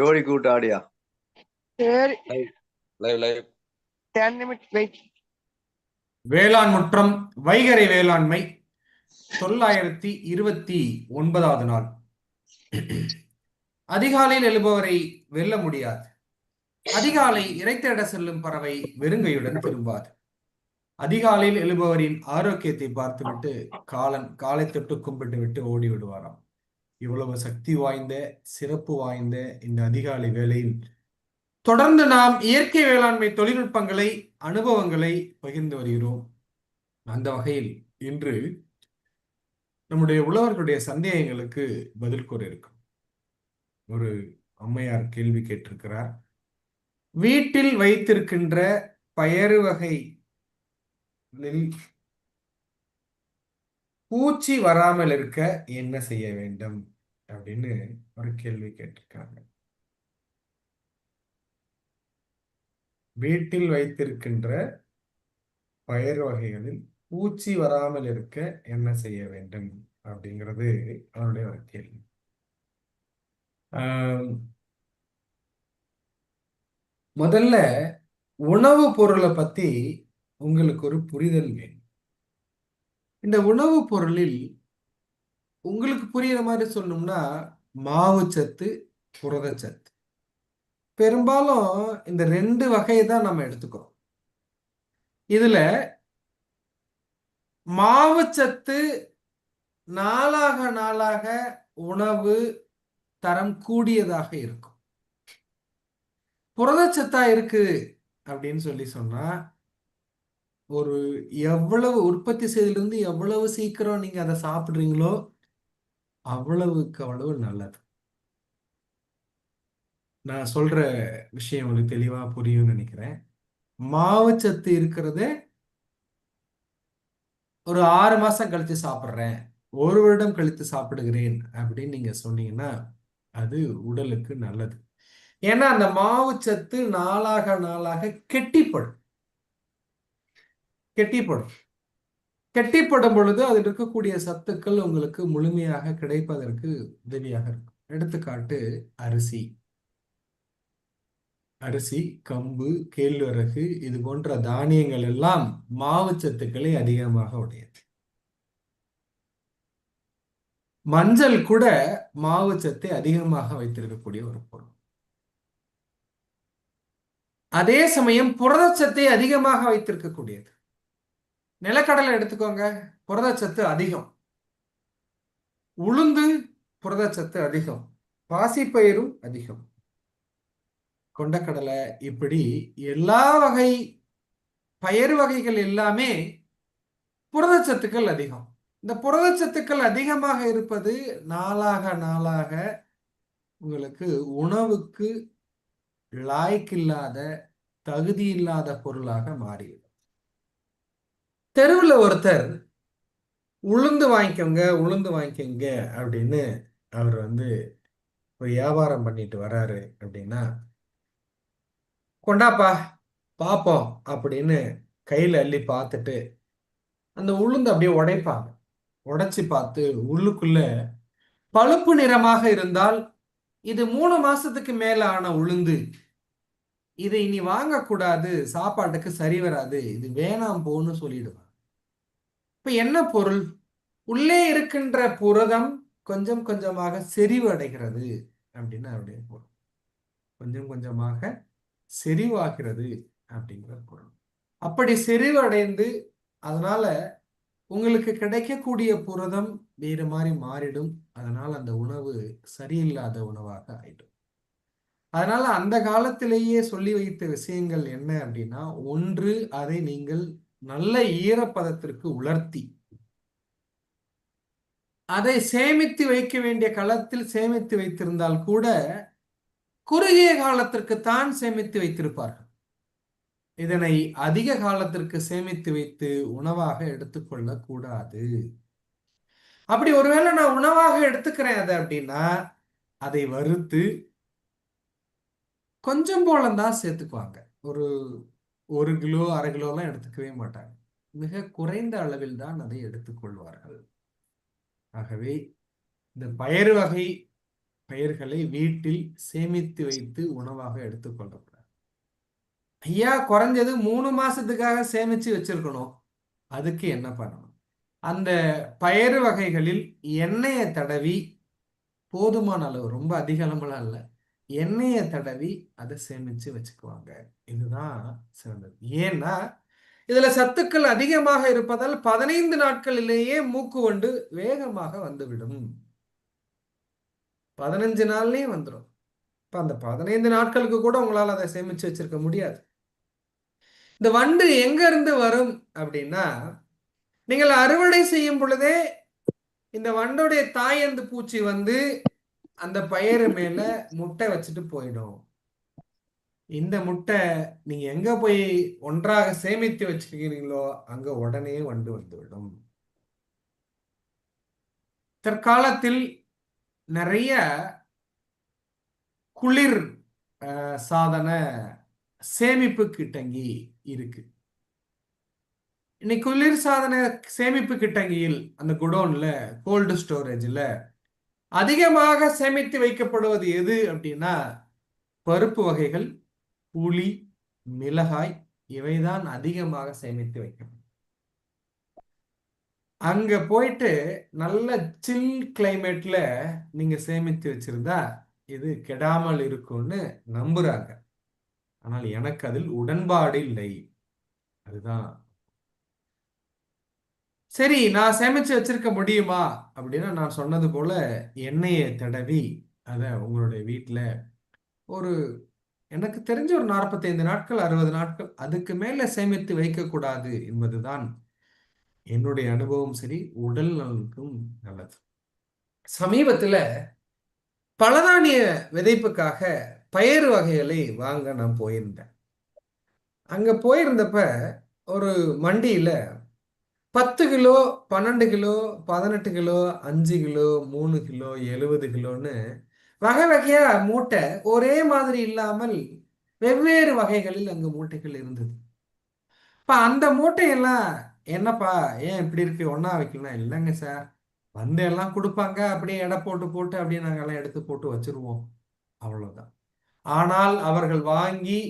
Very good idea. சரி. Live live ten minutes wait வேளாண் முற்றம் வைகறை வேளாண்மை தொள்ளாயிரத்தி இருபத்தி ஒன்பதாவது நாள். அதிகாலையில் எழுபவரை வெல்ல முடியாது. அதிகாலை இறைத்தேட செல்லும் பறவை வெறுங்கையுடன் திரும்பாது. அதிகாலையில் எழுபவரின் ஆரோக்கியத்தை பார்த்துவிட்டு காலன் காலை தொட்டு கும்பிட்டு விட்டு ஓடி விடுவாராம். இவ்வளவு சக்தி வாய்ந்த சிறப்பு வாய்ந்த இந்த அதிகாலை வேளையில் தொடர்ந்து நாம் இயற்கை வேளாண்மை தொழில்நுட்பங்களை அனுபவங்களை பகிர்ந்து வருகிறோம். அந்த வகையில் இன்று நம்முடைய உழவர்களுடைய சந்தேகங்களுக்கு பதில் கூற இருக்கும். ஒரு அம்மையார் கேள்வி கேட்டிருக்கிறார். வீட்டில் வைத்திருக்கின்ற பயறு வகை பூச்சி வராமல் இருக்க என்ன செய்ய வேண்டும்? அப்படின்னு ஒரு கேள்வி கேட்டிருக்காங்க. வீட்டில் வைத்திருக்கின்ற பயிர் வகைகளில் பூச்சி வராமல் இருக்க என்ன செய்ய வேண்டும்? அப்படிங்கிறது அவருடைய ஒரு கேள்வி. முதல்ல உணவு பொருளை பத்தி உங்களுக்கு ஒரு புரிதல் வேணும். இந்த உணவு பொருளில் உங்களுக்கு புரியுற மாதிரி சொல்லணும்னா மாவுச்சத்து புரதச்சத்து பெரும்பாலும் இந்த ரெண்டு வகையை தான் நம்ம எடுத்துக்கிறோம். இதுல மாவுச்சத்து நாளாக நாளாக உணவு தரம் கூடியதாக இருக்கும். புரதச்சத்தா இருக்கு அப்படின்னு சொல்லி சொன்னா ஒரு எவ்வளவு உற்பத்தி செய்திலிருந்து எவ்வளவு சீக்கிரம் நீங்க அதை சாப்பிட்றீங்களோ அவ்வளவுக்கு அவ்வளவு நல்லது. நான் சொல்ற விஷயம் உங்களுக்கு தெளிவா புரியும்னு நினைக்கிறேன். மாவுச்சத்து இருக்கிறது ஒரு ஆறு மாசம் கழித்து சாப்பிட்றேன் ஒரு வருடம் கழித்து சாப்பிடுகிறேன் அப்படின்னு நீங்க சொன்னீங்கன்னா அது உடலுக்கு நல்லது. ஏன்னா அந்த மாவுச்சத்து நாளாக நாளாக கெட்டிப்படும். கெட்டிப்படும். கெட்டிப்படும் பொழுது அதில் இருக்கக்கூடிய சத்துக்கள் உங்களுக்கு முழுமையாக கிடைப்பதற்கு உதவியாக இருக்கும். எடுத்துக்காட்டு அரிசி. அரிசி கம்பு கேழ்வரகு இது போன்ற தானியங்கள் எல்லாம் மாவுச்சத்துக்களை அதிகமாக உடையது. மஞ்சள் கூட மாவு சத்தை அதிகமாக வைத்திருக்கக்கூடிய ஒரு பொருள். அதே சமயம் புரதச்சத்தை அதிகமாக வைத்திருக்கக்கூடியது. நிலக்கடலை எடுத்துக்கோங்க புரதச்சத்து அதிகம். உளுந்து புரதச்சத்து அதிகம். பாசிப்பயிரும் அதிகம். கொண்டக்கடலை இப்படி எல்லா வகை பயிர் வகைகள் எல்லாமே புரதச்சத்துக்கள் அதிகம். இந்த புரதச்சத்துக்கள் அதிகமாக இருப்பது நாளாக நாளாக உங்களுக்கு உணவுக்கு லாய்க்கில்லாத தகுதி இல்லாத பொருளாக மாறிவிடும். தெருவில் ஒருத்தர் உளுந்து வாங்கிக்கோங்க உளுந்து வாங்கிக்கோங்க அப்படின்னு அவர் வந்து ஒரு வியாபாரம் பண்ணிட்டு வராரு அப்படின்னா கொண்டாப்பா பார்ப்போம் அப்படின்னு கையில் அள்ளி பார்த்துட்டு அந்த உளுந்து அப்படியே உடைப்பாங்க. உடைச்சி பார்த்து உள்ளுக்குள்ள பழுப்பு நிறமாக இருந்தால் இது மூணு மாசத்துக்கு மேல ஆன உளுந்து. இதை இனி வாங்கக்கூடாது சாப்பாட்டுக்கு சரி வராது இது வேணாம் போன்னு சொல்லிடுவாங்க. இப்ப என்ன பொருள்? உள்ளே இருக்கின்ற புரதம் கொஞ்சம் கொஞ்சமாக செறிவடைகிறது அப்படின்னு அவருடைய பொருள். கொஞ்சம் கொஞ்சமாக செறிவாகிறது அப்படிங்கிற பொருள். அப்படி செறிவடைந்து அதனால உங்களுக்கு கிடைக்கக்கூடிய புரதம் வேறு மாதிரி மாறிடும். அதனால் அந்த உணவு சரியில்லாத உணவாக ஆயிடும். அதனால அந்த காலத்திலேயே சொல்லி வைத்த விஷயங்கள் என்ன அப்படின்னா ஒன்று அதை நீங்கள் நல்ல ஈரப்பதத்திற்கு உலர்த்தி. அதை சேமித்து வைக்க வேண்டிய களத்தில் சேமித்து வைத்திருந்தால் கூட குறுகிய காலத்திற்கு தான் சேமித்து வைத்திருப்பார்கள். இதனை அதிக காலத்திற்கு சேமித்து வைத்து உணவாக எடுத்துக்கொள்ள கூடாது. அப்படி ஒருவேளை நான் உணவாக எடுத்துக்கிறேன் அதை அப்படின்னா அதை வறுத்து கொஞ்சம் போலந்தான் சேர்த்துக்குவாங்க. ஒரு ஒரு கிலோ அரை கிலோலாம் எடுத்துக்கவே மாட்டாங்க. மிக குறைந்த அளவில் தான் அதை எடுத்துக்கொள்வார்கள். ஆகவே இந்த பயறு வகை பயிர்களை வீட்டில் சேமித்து வைத்து உணவாக எடுத்துக்கொள்ளக்கூடாது. ஐயா குறைஞ்சது மூணு மாசத்துக்காக சேமிச்சு வச்சிருக்கணும். அதுக்கு என்ன பண்ணணும்? அந்த பயறு வகைகளில் எண்ணெயை தடவி போதுமான அளவு ரொம்ப அதிக அளவுலாம் இல்லை. எண்ணெயை தடவி அதை சேமிச்சு வச்சுக்குவாங்க. இதுதான் சிறந்தது. ஏன்னா இதுல சத்துக்கள் அதிகமாக இருப்பதால் பதினைந்து நாட்களிலேயே மூக்கு வண்டு வேகமாக வந்துவிடும். பதினஞ்சு நாள்லயே வந்துடும் இப்ப அந்த பதினைந்து நாட்களுக்கு கூட உங்களால் அதை சேமிச்சு வச்சிருக்க முடியாது. இந்த வண்டு எங்க இருந்து வரும் அப்படின்னா நீங்கள் அறுவடை செய்யும் பொழுதே இந்த வண்டோடைய தாயந்து பூச்சி வந்து அந்த பயிறு மேல முட்டை வச்சுட்டு போயிடும். இந்த முட்டை நீங்க எங்க போய் ஒன்றாக சேமித்து வச்சிருக்கிறீங்களோ அங்க உடனே வண்டு வந்துவிடும். தற்காலத்தில் நிறைய குளிர் சாதன சேமிப்பு கிட்டங்கி இருக்கு. இன்னைக்கு குளிர் சாதன சேமிப்பு கிட்டங்கியில் அந்த குடோன்ல கோல்டு ஸ்டோரேஜில் அதிகமாக சேமித்து வைக்கப்படுவது எது அப்படின்னா பருப்பு வகைகள் புளி மிளகாய் இவைதான் அதிகமாக சேமித்து வைக்கப்படும். அங்க போயிட்டு நல்ல சில் கிளைமேட்ல நீங்க சேமித்து வச்சிருந்தா இது கெடாமல் இருக்கும்னு நம்புறாங்க. ஆனால் எனக்கு அதில் உடன்பாடு இல்லை. அதுதான் சரி நான் சேமிச்சு வச்சிருக்க முடியுமா? அப்படின்னா நான் சொன்னது போல எண்ணெயை தடவி அதை உங்களுடைய வீட்டில் ஒரு எனக்கு தெரிஞ்ச ஒரு நாற்பத்தைந்து நாட்கள் அறுபது நாட்கள் அதுக்கு மேல சேமித்து வைக்கக்கூடாது என்பதுதான் என்னுடைய அனுபவம். சரி உடல் நலனுக்கும் நல்லது. சமீபத்தில் பலதானிய விதைப்புக்காக பயிர் வகைகளை வாங்க நான் போயிருந்தேன். அங்கே போயிருந்தப்ப ஒரு மண்டியில் பத்து கிலோ பன்னெண்டு கிலோ பதினெட்டு கிலோ அஞ்சு கிலோ மூணு கிலோ எழுபது கிலோன்னு வகை வகையா மூட்டை ஒரே மாதிரி இல்லாமல் வெவ்வேறு வகைகளில் அங்கு மூட்டைகள் இருந்தது. இப்போ அந்த மூட்டையெல்லாம் என்னப்பா ஏன் இப்படி இருக்கு? ஒன்றா வைக்கலாம் இல்லைங்க சார். வந்து எல்லாம் கொடுப்பாங்க அப்படியே எடை போட்டு போட்டு அப்படியே நாங்கள் எல்லாம் எடுத்து போட்டு வச்சிருவோம். அவ்வளோதான் ஆனால் அவர்கள் வாங்கி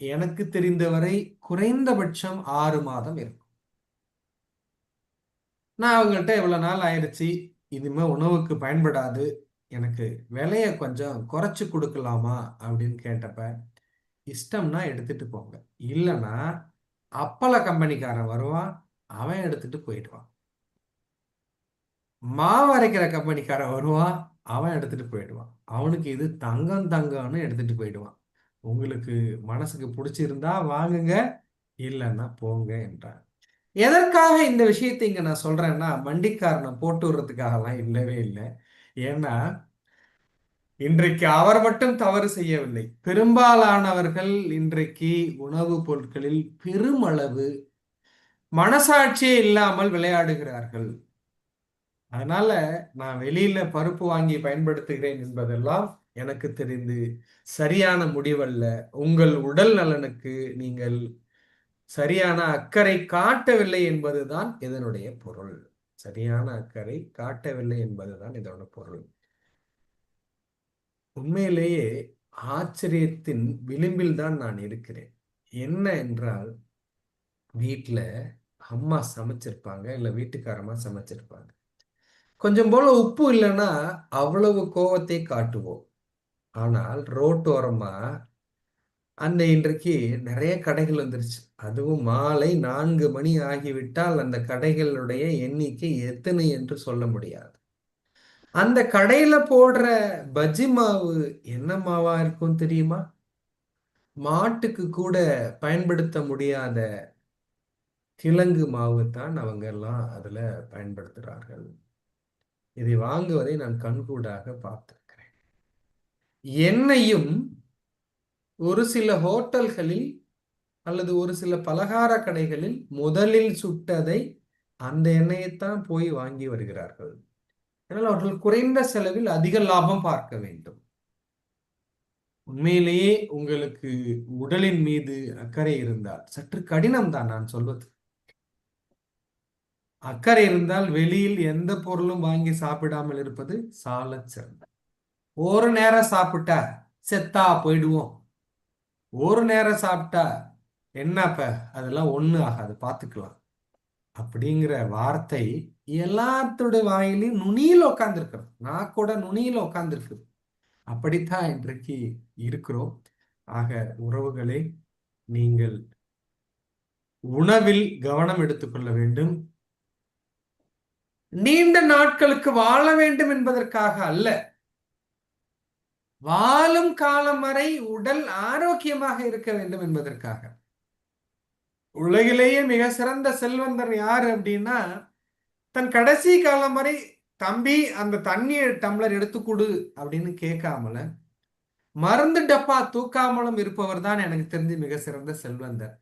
எனக்கு தெரிந்தவரை குறைந்தபட்சம் ஆறு மாதம் இருக்கும். நான் அவங்கள்ட்ட இவ்வளோ நாள் ஆயிடுச்சு. இனிமே உணவுக்கு பயன்படாது. எனக்கு விலையை கொஞ்சம் குறைச்சி கொடுக்கலாமா? அப்படின்னு கேட்டப்ப இஷ்டம்னா எடுத்துட்டு போங்க. இல்லைன்னா அப்பள கம்பெனிக்காரன் வருவான் அவன் எடுத்துட்டு போயிடுவான். மாவு அரைக்கிற கம்பெனிக்காரன் வருவான் அவன் எடுத்துட்டு போயிடுவான். அவனுக்கு இது தங்கம் தங்கம்னு எடுத்துட்டு போயிடுவான். உங்களுக்கு மனசுக்கு பிடிச்சிருந்தா வாங்குங்க இல்லைன்னா போங்க என்றான் எதற்காக இந்த விஷயத்தை இங்கே நான் சொல்கிறேன்னா மண்டிக்காரனை போட்டு விடுறதுக்காகலாம் இல்லவே இல்லை. ஏன்னா இன்றைக்கு அவர் மட்டும் தவறு செய்யவில்லை. பெரும்பாலானவர்கள் இன்றைக்கு உணவுப் பொருட்களில் பெருமளவு மனசாட்சியே இல்லாமல் விளையாடுகிறார்கள். அதனால நான் வெளியில பருப்பு வாங்கி பயன்படுத்துகிறேன் என்பதெல்லாம் எனக்கு தெரிந்து சரியான முடிவல்ல. உங்கள் உடல் நலனுக்கு நீங்கள் சரியான அக்கறை காட்டவில்லை என்பதுதான் இதனுடைய பொருள். சரியான அக்கறை காட்டவில்லை என்பதுதான் இதோட பொருள். உண்மையிலேயே ஆச்சரியத்தின் விளிம்பில் தான் நான் இருக்கிறேன். என்ன என்றால் வீட்டில் அம்மா சமைச்சிருப்பாங்க இல்லை வீட்டுக்காரமா சமைச்சிருப்பாங்க. கொஞ்சம் போல உப்பு இல்லைன்னா அவ்வளவு கோவத்தை காட்டுவோம். ஆனால் ரோட்டோரமா அந்த இன்றைக்கு நிறைய கடைகள் வந்துருச்சு. அதுவும் மாலை நான்கு மணி ஆகிவிட்டால் அந்த கடைகளுடைய எண்ணிக்கை எத்தனை என்று சொல்ல முடியாது. அந்த கடையில போடுற பஜ்ஜி மாவு என்ன மாவா இருக்கும் தெரியுமா? மாட்டுக்கு கூட பயன்படுத்த முடியாத கிழங்கு மாவு தான் அவங்க எல்லாம் அதுல பயன்படுத்துகிறார்கள் இதை வாங்குவதை நான் கண்கூடாக பார்த்திருக்கிறேன். எண்ணெயும் ஒரு சில ஹோட்டல்களில் அல்லது ஒரு சில பலகார கடைகளில் முதலில் சுட்டதை அந்த எண்ணெயைத்தான் போய் வாங்கி வருகிறார்கள். அதனால் அவர்கள் குறைந்த செலவில் அதிக லாபம் பார்க்க வேண்டும். உண்மையிலேயே உங்களுக்கு உடலின் மீது அக்கறை இருந்தால் சற்று கடினம் தான் நான் சொல்வது. அக்கறை இருந்தால் வெளியில் எந்த பொருளும் வாங்கி சாப்பிடாமல் இருப்பது சால சிறந்த ஒரு நேரம் சாப்பிட்டா செத்தா போயிடுவோம். ஒரு நேரம் சாப்பிட்டா என்னப்ப? அதெல்லாம் ஒண்ணு ஆகாது. பார்த்துக்கலாம். அப்படிங்கிற வார்த்தை எல்லாத்தோட வாயிலையும் நுனியில் உட்காந்துருக்கிறது நான் கூட நுனியில் உட்காந்துருக்குது அப்படித்தான் இன்றைக்கு இருக்கிறோம். ஆக உறவுகளை நீங்கள் உணவில் கவனம் எடுத்துக்கொள்ள வேண்டும். நீண்ட நாட்களுக்கு வாழ வேண்டும் என்பதற்காக அல்ல. வாழும் காலம் வரை உடல் ஆரோக்கியமாக இருக்க வேண்டும் என்பதற்காக. உலகிலேயே மிக சிறந்த செல்வந்தர் யார் அப்படின்னா தன் கடைசி காலம் வரை தம்பி அந்த தண்ணியை டம்ளர் எடுத்து கொடு அப்படின்னு கேட்காமல மருந்து டப்பா தூக்காமலும் இருப்பவர் தான் எனக்கு தெரிஞ்சு மிக சிறந்த செல்வந்தர்.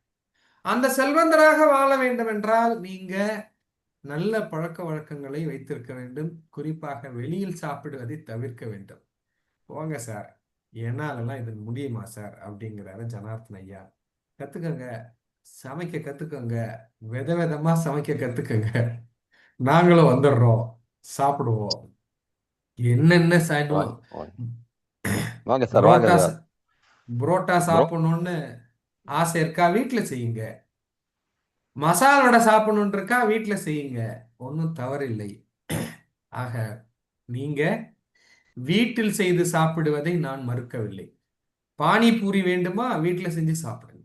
அந்த செல்வந்தராக வாழ வேண்டும் என்றால் நீங்க நல்ல பழக்க வழக்கங்களை வைத்திருக்க வேண்டும். குறிப்பாக வெளியில் சாப்பிடுவதை தவிர்க்க வேண்டும். போங்க சார். என்னாலலாம் இது முடியுமா சார்? அப்படிங்கிறாரு ஜனார்த்தன் ஐயா. கத்துக்கங்க. சமைக்க கத்துக்கங்க. வித விதமா சமைக்க கத்துக்கங்க. நாங்களும் வந்துடுறோம். சாப்பிடுவோம். என்னென்ன சாப்பிடுவோம் வாங்க சார் வாங்க புரோட்டா சாப்பிடணும்னு ஆசை இருக்கா? வீட்டுல செய்யுங்க. மசால் வடை சாப்பிடணும்னு இருக்கா? வீட்டுல செய்யுங்க. ஒன்றும் தவறில்லை. ஆக நீங்க வீட்டில் செய்து சாப்பிடுவதை நான் மறுக்கவில்லை. பானிபூரி வேண்டுமா? வீட்டில் செஞ்சு சாப்பிடுங்க.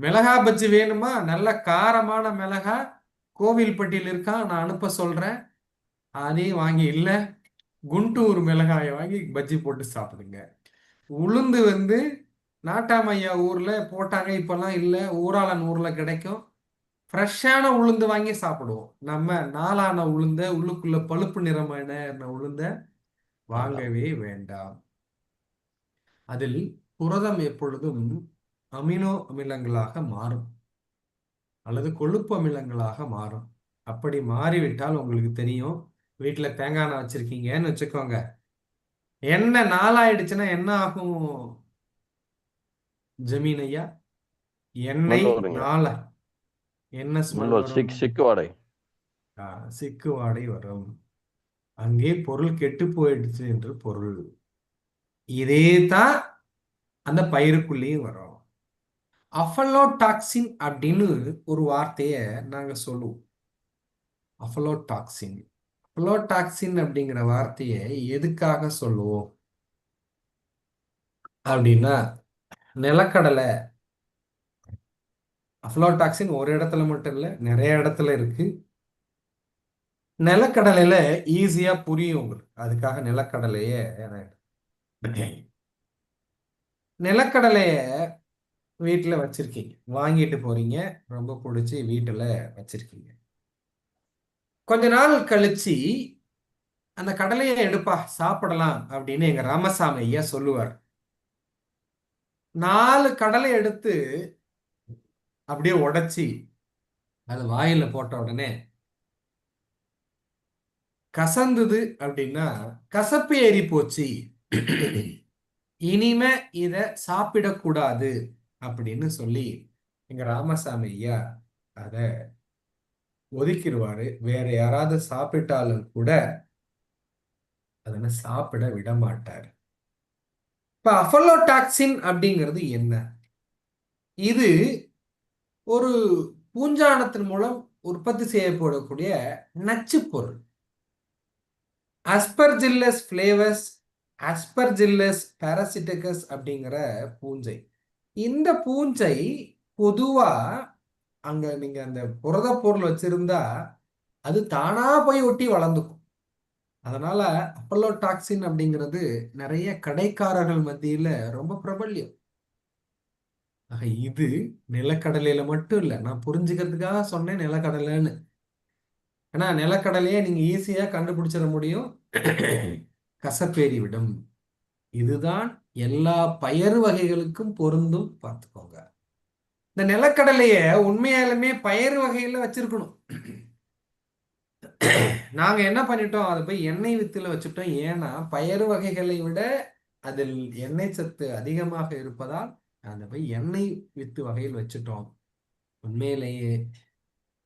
மிளகா பஜ்ஜி வேணுமா? நல்ல காரமான மிளகா கோவில்பட்டியில் இருக்கான் நான் அனுப்ப சொல்றேன். அதையும் வாங்கி இல்லை குண்டூர் மிளகாயை வாங்கி பஜ்ஜி போட்டு சாப்பிடுங்க. உளுந்து வந்து நாட்டாமையா ஊர்ல போட்டாங்க இப்பெல்லாம் இல்லை. ஊராளன் ஊர்ல கிடைக்கும். ஃப்ரெஷ்ஷான உளுந்து வாங்கி சாப்பிடுவோம். நம்ம நாளான உளுந்த உள்ளுக்குள்ள பழுப்பு நிறமான உளுந்த வாங்கவே வேண்டாம். அதில் புரதம் எப்பொழுதும் அமினோ அமிலங்களாக மாறும். அல்லது கொழுப்பு அமிலங்களாக மாறும். அப்படி மாறிவிட்டால் உங்களுக்கு தெரியும் வீட்டுல தேங்காய் எண்ணெய் வச்சிருக்கீங்கன்னு வச்சுக்கோங்க. எண்ணெய் நாளாயிடுச்சுன்னா என்ன ஆகும்? ஜமீன் ஐயா எண்ணெய் நாளா என்ன சிக்கு வாடை சிக்கு வாடை வரும். அங்கே பொருள் கெட்டு போயிடுச்சு என்று பொருள். இதே தான் அந்த பயிருக்குள்ளேயும் வரும். அஃபலோடாக்சின் அப்படின்னு ஒரு வார்த்தையை நாங்கள் சொல்லுவோம். அஃபலோடாக்சின். அஃபலோடாக்சின் அப்படிங்கிற வார்த்தையை எதுக்காக சொல்லுவோம்? அப்படின்னா நிலக்கடலை. அஃப்லோடாக்சின் ஒரு இடத்துல மட்டும் இல்லை நிறைய இடத்துல இருக்குது நிலக்கடலையில ஈஸியா புரியும் உங்களுக்கு. அதுக்காக நிலக்கடலையே நிலக்கடலைய வீட்டில் வச்சிருக்கீங்க. வாங்கிட்டு போறீங்க. ரொம்ப பிடிச்சி வீட்டில் வச்சிருக்கீங்க. கொஞ்ச நாள் கழிச்சு அந்த கடலையை எடுப்பா சாப்பிடலாம் அப்படின்னு எங்க ராமசாமி ஐயா சொல்லுவார். நாலு கடலை எடுத்து அப்படியே உடைச்சி அது வாயில போட்ட உடனே கசந்தது அப்படின்னா கசப்பு ஏறி போச்சு. இனிமே இத சாப்பிடக்கூடாது அப்படின்னு சொல்லி எங்க ராமசாமி ஐயா அத ஒதுக்கிடுவாரு வேற யாராவது சாப்பிட்டாலும் கூட அதனை சாப்பிட விட மாட்டார். இப்ப அஃபலோடாக்சின் அப்படிங்கிறது என்ன? இது ஒரு பூஞ்சானத்தின் மூலம் உற்பத்தி செய்யப்படக்கூடிய நச்சுப் பொருள். அஸ்பர்ஜில்லஸ் ஃப்ளேவஸ் அஸ்பர்ஜில்லஸ் பாராசிட்டிகஸ் அப்படிங்கிற பூஞ்சை. இந்த பூஞ்சை பொதுவாக அங்கே நீங்கள் அந்த புரத பொருள் வச்சிருந்தா அது தானாக போய் ஒட்டி வளர்ந்துக்கும். அதனால் அப்பல்லோ டாக்ஸின் அப்படிங்கிறது நிறைய கடைக்காரர்கள் மத்தியில் ரொம்ப பிரபல்யம். இது நிலக்கடலையில் மட்டும் இல்லை நான் புரிஞ்சுக்கிறதுக்காக சொன்னேன் நிலக்கடலைன்னு. ஏன்னா நிலக்கடலையை நீங்கள் ஈஸியாக கண்டுபிடிச்சிட முடியும். கசப்பேறி விடும் இதுதான் எல்லா பயறு வகைகளுக்கும் பொருந்தும் பார்த்துக்கோங்க. இந்த நிலக்கடலைய உண்மையாலுமே பயறு வகையில் வச்சிருக்கணும். நாங்கள் என்ன பண்ணிட்டோம்? அதை போய் எண்ணெய் வித்துல வச்சுட்டோம். ஏன்னா பயறு வகைகளை விட அதில் எண்ணெய் சத்து அதிகமாக இருப்பதால் அதை போய் எண்ணெய் வித்து வகையில் வச்சுட்டோம். உண்மையிலேயே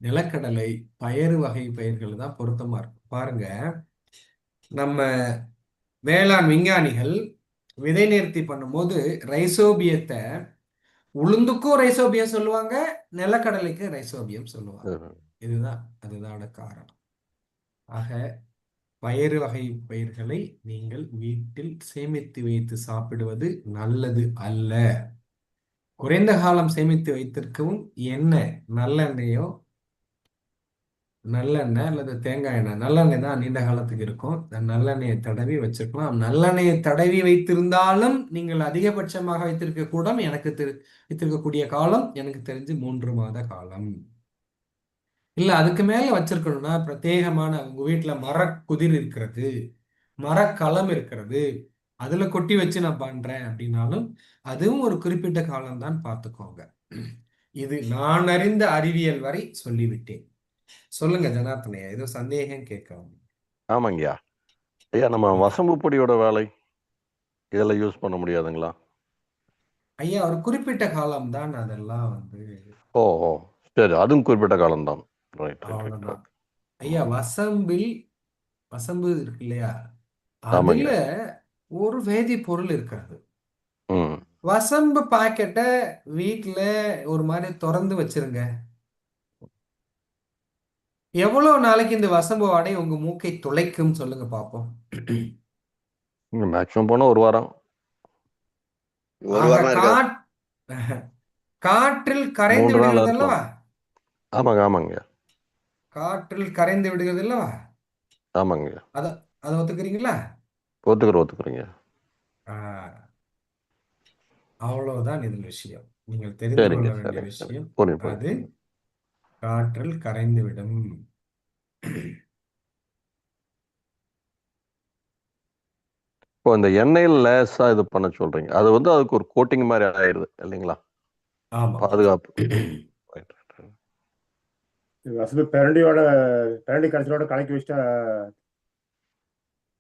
நிலக்கடலை பயறு வகை பயிர்கள் தான் பொருத்தமா இருக்கும். பாருங்க நம்ம வேளாண் விஞ்ஞானிகள் விதை நேர்த்தி பண்ணும்போது ரைசோபியத்தை உளுந்துக்கும் ரைசோபியம் சொல்லுவாங்க நிலக்கடலைக்கு ரைசோபியம் சொல்லுவாங்க. இதுதான் அதுதான காரணம். ஆக பயறு வகை பயிர்களை நீங்கள் வீட்டில் சேமித்து வைத்து சாப்பிடுவது நல்லது அல்ல. குறைந்த காலம் சேமித்து வைத்திருக்கவும் எண்ணெய் நல்லெண்ணெயோ நல்லெண்ணெய் அல்லது தேங்காய் எண்ணெய். நல்லெண்ணெய் தான் நீண்ட காலத்துக்கு இருக்கும். இந்த நல்லெண்ணெயை தடவி வச்சிருக்கலாம். நல்லெண்ணெயை தடவி வைத்திருந்தாலும் நீங்கள் அதிகபட்சமாக வைத்திருக்க கூடம் எனக்கு தெரி வைத்திருக்கக்கூடிய காலம் எனக்கு தெரிஞ்சு மூன்று மாத காலம். இல்லை அதுக்கு மேலே வச்சிருக்கணும்னா பிரத்யேகமான உங்கள் வீட்டில் மரக்குதிர் இருக்கிறது மரக்களம் இருக்கிறது அதில் கொட்டி வச்சு நான் பண்ணுறேன் அப்படின்னாலும் அதுவும் ஒரு குறிப்பிட்ட காலம் தான் பார்த்துக்கோங்க. இது நான் அறிந்த அறிவியல் வரை சொல்லிவிட்டேன். சொல்லுங்க ஜனார்த்தனையா ஏதோ சந்தேகம் கேட்கவும். ஆமாங்கய்யா. ஐயா நம்ம வசம்பு பொடியோட வேலை இதெல்லாம் யூஸ் பண்ண முடியாதுங்களா? ஐயா ஒரு குறிப்பிட்ட காலம் தான் அதெல்லாம் வந்து ஓ ஓ. சரி அதுவும் குறிப்பிட்ட காலம்தான். ரைட் ரைட் அவ்வளவுதான். ஐயா வசம்பில் வசம்பு இருக்கு இல்லையா? ஆமாங்க. அதுல ஒரு வேதிப்பொருள் இருக்கிறது ம். வசம்பு பாக்கெட்டை வீட்ல ஒரு மாதிரி திறந்து வச்சிருங்க. எவ்வளவு நாளைக்கு இந்த வசம்பு வாடை உங்க மூக்கை துளைக்கும் சொல்லுங்க பாப்போம். மேக்ஸிமம் போனால் ஒரு வாரம். ஒரு ஆக வாரம் இருக்காது. காட்- காற்றில் கரைந்து மூன்று நாள் விடுகிறது இருக்கும். அல்லவா? ஆமாங்க ஆமாங்க. காற்றில் கரைந்து விடுகிறது அல்லவா? ஆமாங்க. அத அதை ஒத்துக்கிறீங்களா? ஒத்துக்கிறோம் ஒத்துக்கிறீங்க. ஆ, அவ்வளவுதான் இதில் விஷயம். நீங்கள் தெரிந்து சரிங்க கொள்ள வேண்டிய சரிங்க சரி விஷயம். புரியுது. அது காற்றில் கரைந்து விடும் இப்போ இந்த எண்ணெயில் லேசாக இது பண்ண சொல்றீங்க. அது வந்து அதுக்கு ஒரு கோட்டிங் மாதிரி ஆயிடுது இல்லைங்களா? ஆமா. பாதுகாப்பு. வசதி பிரண்டியோட பிரண்டி கரைசலோட கலக்கி வச்சுட்டா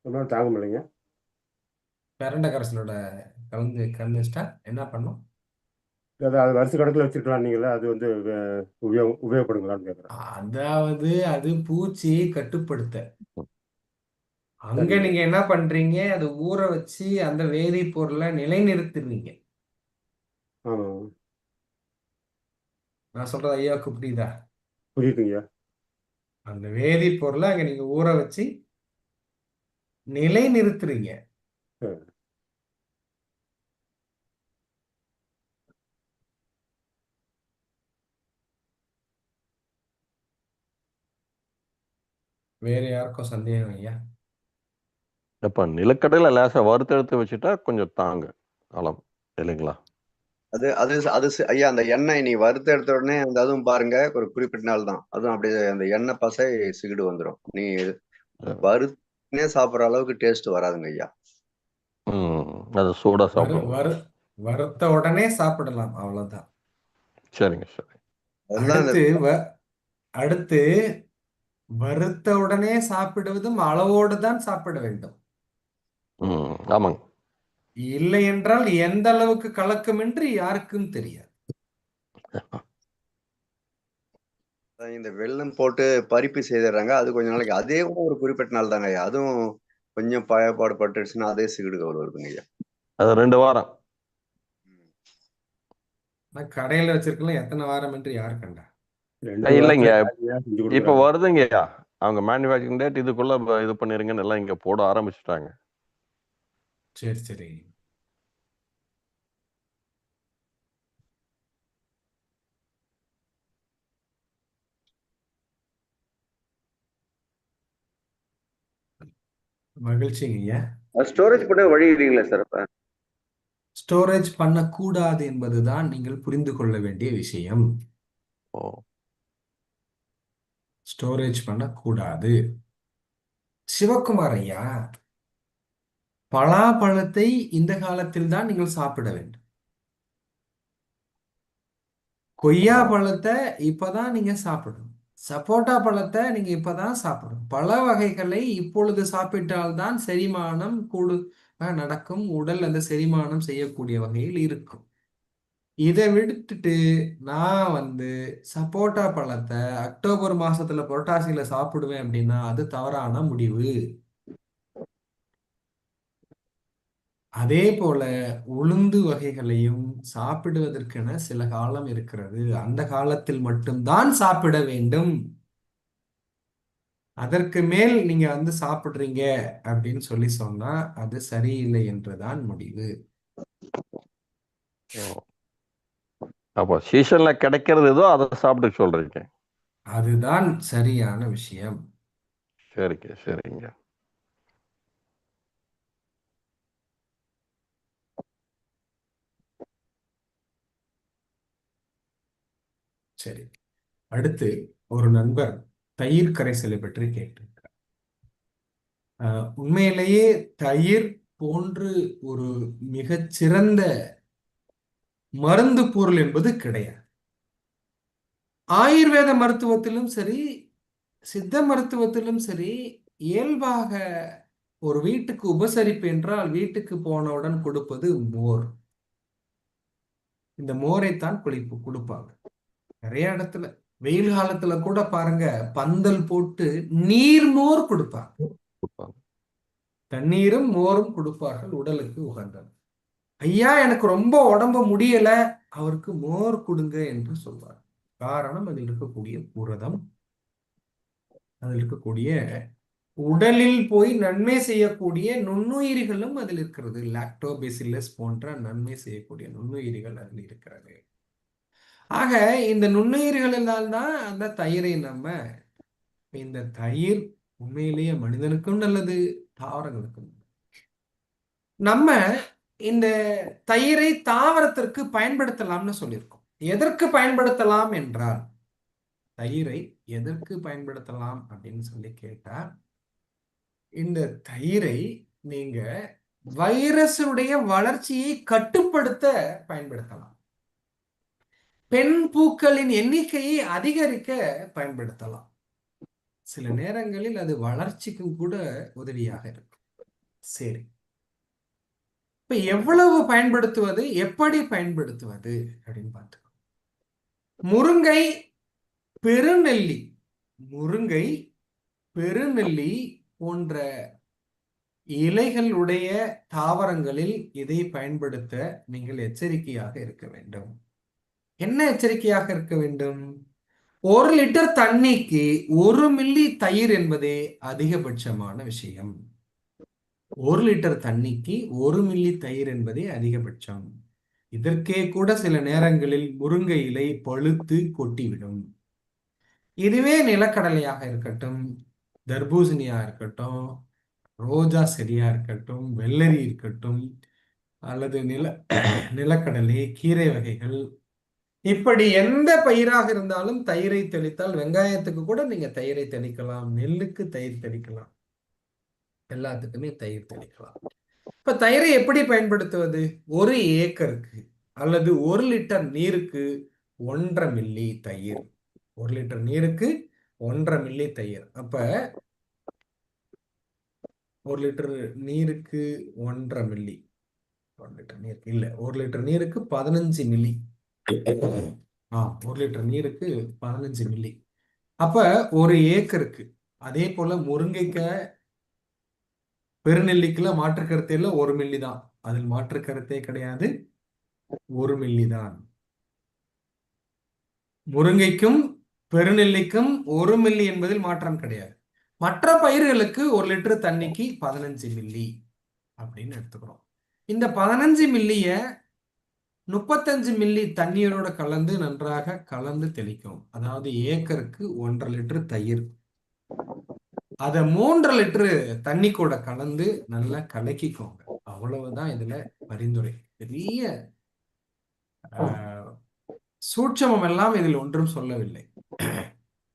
ரொம்ப தாங்க முடியலைங்க. பிரண்ட கரைசலோட கலந்து கலந்து வச்சிட்டா என்ன பண்ணும்? அது அது வருஷ கணக்கில் வச்சிருக்கலாம் நீங்களே அது வந்து அஹ், உபயோகம் உபயோகப்படுங்களான்னு கேட்குறேன் அதாவது அது பூச்சியை கட்டுப்படுத்த. அங்க. நீங்க என்ன பண்றீங்க? அதை ஊற வச்சு அந்த வேதிப்பொருளை நிலைநிறுத்துறீங்க. ஆமாம் நான் சொல்றது ஐயாவுக்கு புரியுதா? புரியுதுங்கய்யா. அந்த வேதிப்பொருளை அங்க நீங்க ஊற வச்சு நிலைநிறுத்துறீங்க. வேற யாருக்கும் சந்தேகம் ஐயா? இப்போ நிலக்கடலை லேசாக வறுத்தெடுத்து வச்சுட்டா கொஞ்சம் தாங்க. காலம் இல்லைங்களா? அது அது அது சி- ஐயா அந்த எண்ணெய் நீ வறுத்து எடுத்த உடனே அந்த அதுவும் பாருங்க ஒரு குறிப்பிட்ட நாள் தான். அதுவும் அப்படியே அந்த எண்ணெய் பசை சிகிடு வந்துடும் நீ வறுத்தே சாப்பிட்ற அளவுக்கு டேஸ்ட் வராதுங்க ஐயா. ம் அது சூடாக வறு வறுத்த உடனே சாப்பிடலாம் அவ்வளவுதான். சரிங்க சரி. அதுதான் இந்த அடுத்து வ- அடுத்து வறுத்த உடனே சாப்பிடுவதும் அளவோடு தான் சாப்பிட வேண்டும். ம் ஆமாங்க. இல்லை என்றால் எந்த அளவுக்கு கலக்கும் என்று யாருக்கும் தெரியாது. இந்த வெல்லம் போட்டு பருப்பி செய்திடுறாங்க அது கொஞ்ச நாளைக்கு அதே கூட ஒரு குறிப்பிட்ட நாள் தாங்க ஐயா. அதுவும் கொஞ்சம் பயப்பாடு பட்டுடுச்சுன்னா அதே சிகிடு கவல் வருதுங்க ஐயா அது ரெண்டு வாரம். நான் கடையில வச்சிருக்கலாம் எத்தனை வாரம் என்று யார் கண்டா? இல்லைங்க. இப்போ வருதுங்கய்யா. அவங்க மேனுஃபேக்சரிங் டேட் இதுக்குள்ள இது பண்ணிருங்கன்னு எல்லாம் இங்க போட ஆரம்பிச்சிட்டாங்க. சரி சரி. மகிழ்ச்சிங்க ஐயா ஸ்டோரேஜ் பண்ண வழி இல்லைங்களா சார் அப்ப? ஸ்டோரேஜ் பண்ணக்கூடாது என்பதுதான் நீங்கள் புரிந்து கொள்ள வேண்டிய விஷயம். ஓ. ஸ்டோரேஜ் பண்ணக்கூடாது. சிவக்குமார் ஐயா பலாப்பழத்தை இந்த காலத்தில் தான் நீங்கள் சாப்பிட வேண்டும். கொய்யா பழத்தை இப்பதான் நீங்க சாப்பிடணும். சப்போட்டா பழத்தை நீங்க இப்பதான் சாப்பிடணும். பல வகைகளை இப்பொழுது சாப்பிட்டால்தான் செரிமானம் கூடு நடக்கும் உடல் அந்த செரிமானம் செய்யக்கூடிய வகையில் இருக்கும். இதை விடுத்துட்டு நான் வந்து சப்போட்டா பழத்தை அக்டோபர் மாசத்துல புரட்டாசியில சாப்பிடுவேன் அப்படின்னா அது தவறான முடிவு. அதே போல உளுந்து வகைகளையும் சாப்பிடுவதற்கென சில காலம் இருக்கிறது. அந்த காலத்தில் மட்டும்தான் சாப்பிட வேண்டும். அதற்கு மேல் நீங்க வந்து சாப்பிடுறீங்க அப்படின்னு சொல்லி சொன்னா அது சரியில்லை என்றுதான் முடிவு. ஓ. அப்போ சீசன்ல கிடைக்கிறது ஏதோ அதை சாப்பிட சொல்றீங்க. அதுதான் சரியான விஷயம். சரிங்க சரிங்க. சரி. அடுத்து ஒரு நண்பர் தயிர் கரைசலை பற்றி கேட்டிருக்கிறார். ஆஹ், உண்மையிலேயே தயிர் போன்று ஒரு மிகச்சிறந்த மருந்து பொருள் என்பது கிடையாது. ஆயுர்வேத மருத்துவத்திலும் சரி சித்த மருத்துவத்திலும் சரி இயல்பாக ஒரு வீட்டுக்கு உபசரிப்பு என்றால் வீட்டுக்கு போனவுடன் கொடுப்பது மோர். இந்த மோரைத்தான் குளிப்பு கொடுப்பாங்க நிறைய இடத்துல வெயில் காலத்துல கூட பாருங்க பந்தல் போட்டு நீர் மோர் கொடுப்பாங்க. தண்ணீரும் மோரும் கொடுப்பார்கள் உடலுக்கு உகந்தது. ஐயா எனக்கு ரொம்ப உடம்பு முடியல. அவருக்கு மோர் கொடுங்க என்று சொல்வார். காரணம் அதில் இருக்கக்கூடிய புரதம் அதில் இருக்கக்கூடிய உடலில் போய் நன்மை செய்யக்கூடிய நுண்ணுயிரிகளும் அதில் இருக்கிறது. லாக்டோபெசில்லஸ் போன்ற நன்மை செய்யக்கூடிய நுண்ணுயிரிகள் அதில் இருக்கிறது. ஆக இந்த நுண்ணுயிர்களால் அந்த தயிரை நம்ம இந்த தயிர் உண்மையிலேயே மனிதனுக்கும் நல்லது தாவரங்களுக்கும் நம்ம இந்த தயிரை தாவரத்திற்கு பயன்படுத்தலாம்னு சொல்லியிருக்கோம். எதற்கு பயன்படுத்தலாம் என்றால் தயிரை எதற்கு பயன்படுத்தலாம் அப்படின்னு சொல்லி கேட்டா இந்த தயிரை நீங்க வைரஸுடைய வளர்ச்சியை கட்டுப்படுத்த பயன்படுத்தலாம். பெண் பூக்களின் எண்ணிக்கையை அதிகரிக்க பயன்படுத்தலாம். சில நேரங்களில் அது வளர்ச்சிக்கும் கூட உதவியாக இருக்கும். சரி. இப்ப எவ்வளவு பயன்படுத்துவது எப்படி பயன்படுத்துவது அப்படின்னு பார்த்துக்கோ. முருங்கை பெருநெல்லி முருங்கை பெருநெல்லி போன்ற இலைகளுடைய தாவரங்களில் இதை பயன்படுத்த நீங்கள் எச்சரிக்கையாக இருக்க வேண்டும். என்ன எச்சரிக்கையாக இருக்க வேண்டும்? ஒரு லிட்டர் தண்ணிக்கு ஒரு மில்லி தயிர் என்பதே அதிகபட்சமான விஷயம். ஒரு லிட்டர் தண்ணிக்கு ஒரு மில்லி தயிர் என்பதே அதிகபட்சம். இதற்கே கூட சில நேரங்களில் முருங்கை இலை பழுத்து கொட்டிவிடும். இதுவே நிலக்கடலையாக இருக்கட்டும் தர்பூசணியா இருக்கட்டும் ரோஜா செடியா இருக்கட்டும் வெள்ளரி இருக்கட்டும் அல்லது நில நிலக்கடலை கீரை வகைகள். இப்படி எந்த பயிராக இருந்தாலும் தயிரை தெளித்தால் வெங்காயத்துக்கு கூட நீங்க தயிரை தெளிக்கலாம் நெல்லுக்கு தயிர் தெளிக்கலாம். எல்லாத்துக்குமே தயிர் தெளிக்கலாம். இப்ப தயிரை எப்படி பயன்படுத்துவது? ஒரு ஏக்கருக்கு அல்லது ஒரு லிட்டர் நீருக்கு ஒன்றரை மில்லி தயிர். ஒரு லிட்டர் நீருக்கு ஒன்றரை மில்லி தயிர். அப்ப ஒரு லிட்டர் நீருக்கு ஒன்றரை மில்லி. ஒரு லிட்டர் நீர் இல்ல ஒரு லிட்டர் நீருக்கு பதினஞ்சு மில்லி. ஆ ஒரு லிட்டர் நீருக்கு பதினஞ்சு மில்லி. அப்ப ஒரு ஏக்கருக்கு அதே போல முருங்கைக்காய் பெருநெல்லிக்குல மாற்று கருத்தையில இல்ல ஒரு மில்லி தான். அதில் மாற்று கருத்தே கிடையாது. ஒரு மில்லி தான். முருங்கைக்கும் பெருநெல்லிக்கும் ஒரு மில்லி என்பதில் மாற்றம் கிடையாது. மற்ற பயிர்களுக்கு ஒரு லிட்டர் தண்ணிக்கு பதினஞ்சு மில்லி அப்படின்னு எடுத்துக்கிறோம். இந்த பதினஞ்சு மில்லிய முப்பத்தஞ்சு மில்லி தண்ணீரோட கலந்து நன்றாக கலந்து தெளிக்கும். அதாவது ஏக்கருக்கு ஒன்றரை லிட்டர் தயிர் அதை மூன்று லிட்டரு தண்ணி கூட கலந்து நல்லா கலக்கிக்கோங்க. அவ்வளவுதான் இதுல பரிந்துரை. பெரிய ஆஹ், சூட்சமம் எல்லாம் இதில் ஒன்றும் சொல்லவில்லை.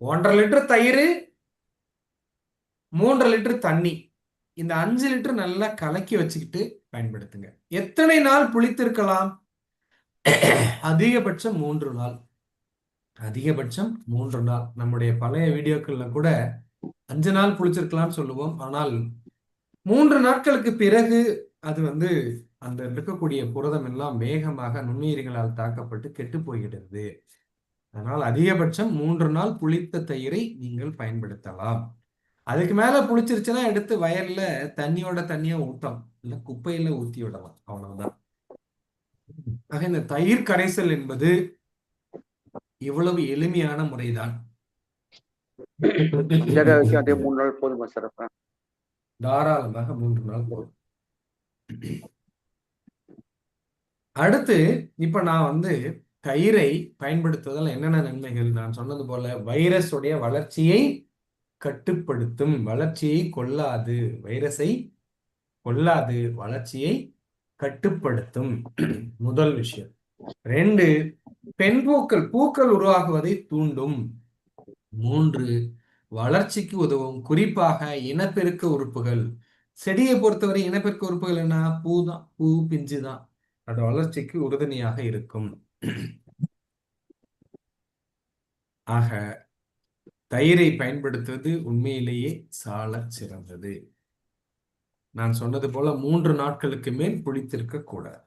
ஒன்றரை லிட்டர் தயிர் மூன்றரை லிட்டர் தண்ணி. இந்த அஞ்சு லிட்டர் நல்லா கலக்கி வச்சுக்கிட்டு பயன்படுத்துங்க. எத்தனை நாள் புளித்திருக்கலாம்? அதிகபட்சம் மூன்று நாள். அதிகபட்சம் மூன்று நாள். நம்முடைய பழைய வீடியோக்கள்ல கூட அஞ்சு நாள் புளிச்சிருக்கலாம்னு சொல்லுவோம். ஆனால் மூன்று நாட்களுக்கு பிறகு அது வந்து அந்த இருக்கக்கூடிய புரதம் எல்லாம் வேகமாக நுண்ணுயிரிகளால் தாக்கப்பட்டு கெட்டு போய்விடுது அதனால் அதிகபட்சம் மூன்று நாள் புளித்த தயிரை நீங்கள் பயன்படுத்தலாம். அதுக்கு மேல புளிச்சிருச்சுன்னா எடுத்து வயல்ல தண்ணியோட தண்ணியா ஊட்டம் இல்ல குப்பையில ஊத்தி விடலாம். அவ்வளவுதான். ஆக இந்த தயிர் கரைசல் என்பது இவ்வளவு எளிமையான முறைதான். பஞ்சாக அதே மூணு நாள் போதுமா சார் அப்ப தாராளமாக மூன்று நாள் போதும். அடுத்து இப்ப நான் வந்து கயிறை பயன்படுத்துவதால் என்னென்ன நன்மைகள்? நான் சொன்னது போல வைரஸ் உடைய வளர்ச்சியை கட்டுப்படுத்தும் வளர்ச்சியை கொல்லாது வைரஸை கொல்லாது வளர்ச்சியை கட்டுப்படுத்தும். முதல் விஷயம். ரெண்டு பெண் பூக்கள் பூக்கள் உருவாகுவதை தூண்டும். மூன்று வளர்ச்சிக்கு உதவும். குறிப்பாக இனப்பெருக்க உறுப்புகள். செடியை பொறுத்தவரை இனப்பெருக்க உறுப்புகள் என்ன? பூ தான். பூ பிஞ்சு தான். அது வளர்ச்சிக்கு உறுதுணையாக இருக்கும். ஆக தயிரை பயன்படுத்துவது உண்மையிலேயே சாலச் சிறந்தது. நான் சொன்னது போல மூன்று நாட்களுக்கு மேல் புளித்திருக்க கூடாது.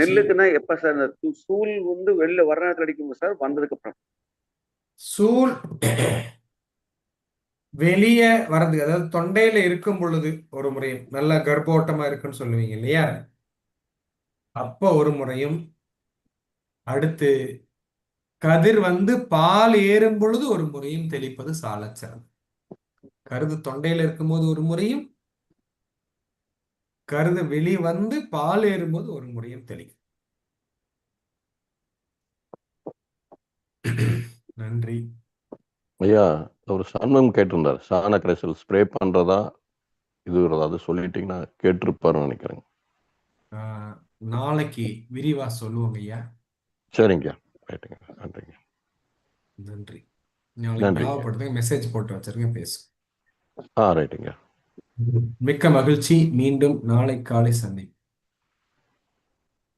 நெல்லுக்குன்னா எப்ப சார் சூல் வந்து வெளில வர நேரத்துல அடிக்குமா சார்? வந்ததுக்கு அப்புறம். சூல் வெளியே வர்றது அதாவது தொண்டையில இருக்கும் பொழுது ஒரு முறையும் நல்ல கர்ப்போட்டமா இருக்குன்னு சொல்லுவீங்க இல்லையா? அப்ப ஒரு முறையும் அடுத்து கதிர் வந்து பால் ஏறும் பொழுது ஒரு முறையும் தெளிப்பது சாலச்சரம். கருது தொண்டையில இருக்கும்போது ஒரு முறையும் கருது வெளி வந்து பால் ஏறும்போது ஒரு முறையும் தெளிக்கும். நன்றி. ஐயா ஒரு சண்முகம் கேட்டிருந்தார். சாண கரைசல் ஸ்ப்ரே பண்றதா இது அது சொல்லிட்டீங்கன்னா கேட்டிருப்பாருன்னு நினைக்கிறேங்க. நாளைக்கு விரிவா சொல்லுவோம் ஐயா. சரிங்க ரைட்டுங்க நன்றிங்க. நன்றி. நாளைக்கு. ஞாபகப்படுத்துங்க மெசேஜ் போட்டு வச்சிருங்க பேசு ஆ ரைட்டுங்க மிக்க மகிழ்ச்சி. மீண்டும் நாளை காலை சந்திப்போம்.